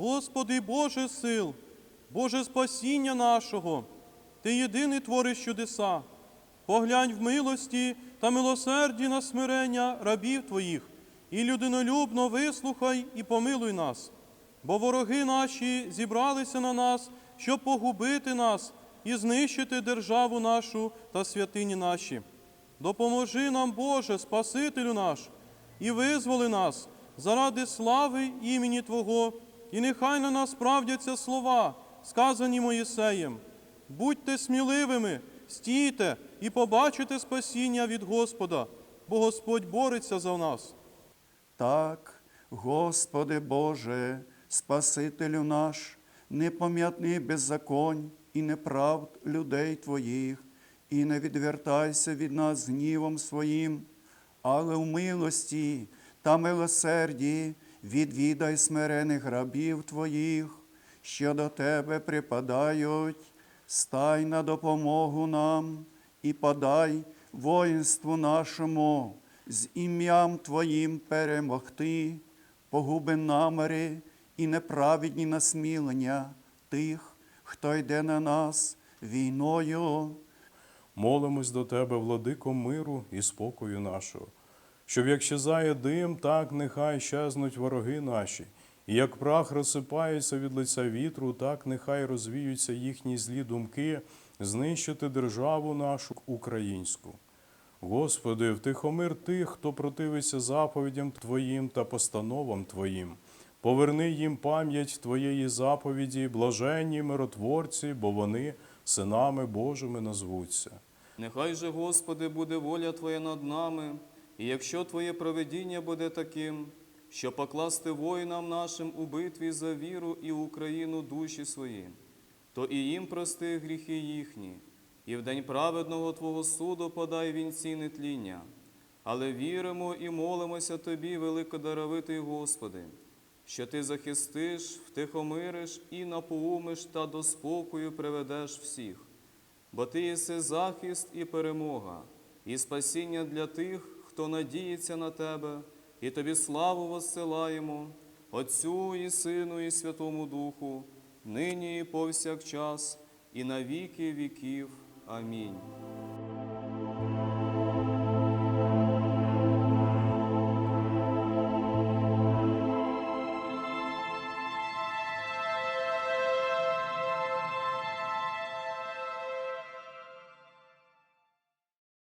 Господи Боже сил, Боже спасіння нашого, Ти єдиний твориш чудеса. Поглянь в милості та милосерді на смирення рабів Твоїх, і людинолюбно вислухай і помилуй нас, бо вороги наші зібралися на нас, щоб погубити нас і знищити державу нашу та святині наші. Допоможи нам, Боже, Спасителю наш, і визволи нас заради слави імені Твого, і нехай на нас справдяться слова, сказані Моїсеєм. Будьте сміливими, стійте і побачите спасіння від Господа, бо Господь бореться за нас. Так, Господи Боже, Спасителю наш, не пом'ятни беззаконь і неправд людей Твоїх, і не відвертайся від нас гнівом своїм, але в милості та милосерді відвідай смирених рабів Твоїх, що до Тебе припадають, стай на допомогу нам і подай воїнству нашому. З ім'ям Твоїм перемогти, погуби намери і неправедні насмілення тих, хто йде на нас війною. Молимось до Тебе, владико миру і спокою нашого, щоб як щезає дим, так нехай щезнуть вороги наші, і як прах розсипається від лиця вітру, так нехай розвіються їхні злі думки, знищити державу нашу українську. Господи, втихомир тих, хто противиться заповідям Твоїм та постановам Твоїм. Поверни їм пам'ять Твоєї заповіді, блаженні миротворці, бо вони синами Божими назвуться. Нехай же, Господи, буде воля Твоя над нами, і якщо Твоє проведіння буде таким, що покласти воїнам нашим у битві за віру і Україну душі свої, то і їм прости гріхи їхні, і в день праведного Твого суду подай вінці нетління. Але віримо і молимося Тобі, великодаровитий Господи, що Ти захистиш, втихомириш і напоумиш та до спокою приведеш всіх. Бо ти єси захист і перемога, і спасіння для тих, хто надіється на тебе, і тобі славу воссилаємо, Отцю і Сину, і Святому Духу, нині і повсякчас, і на віки віків. Амінь.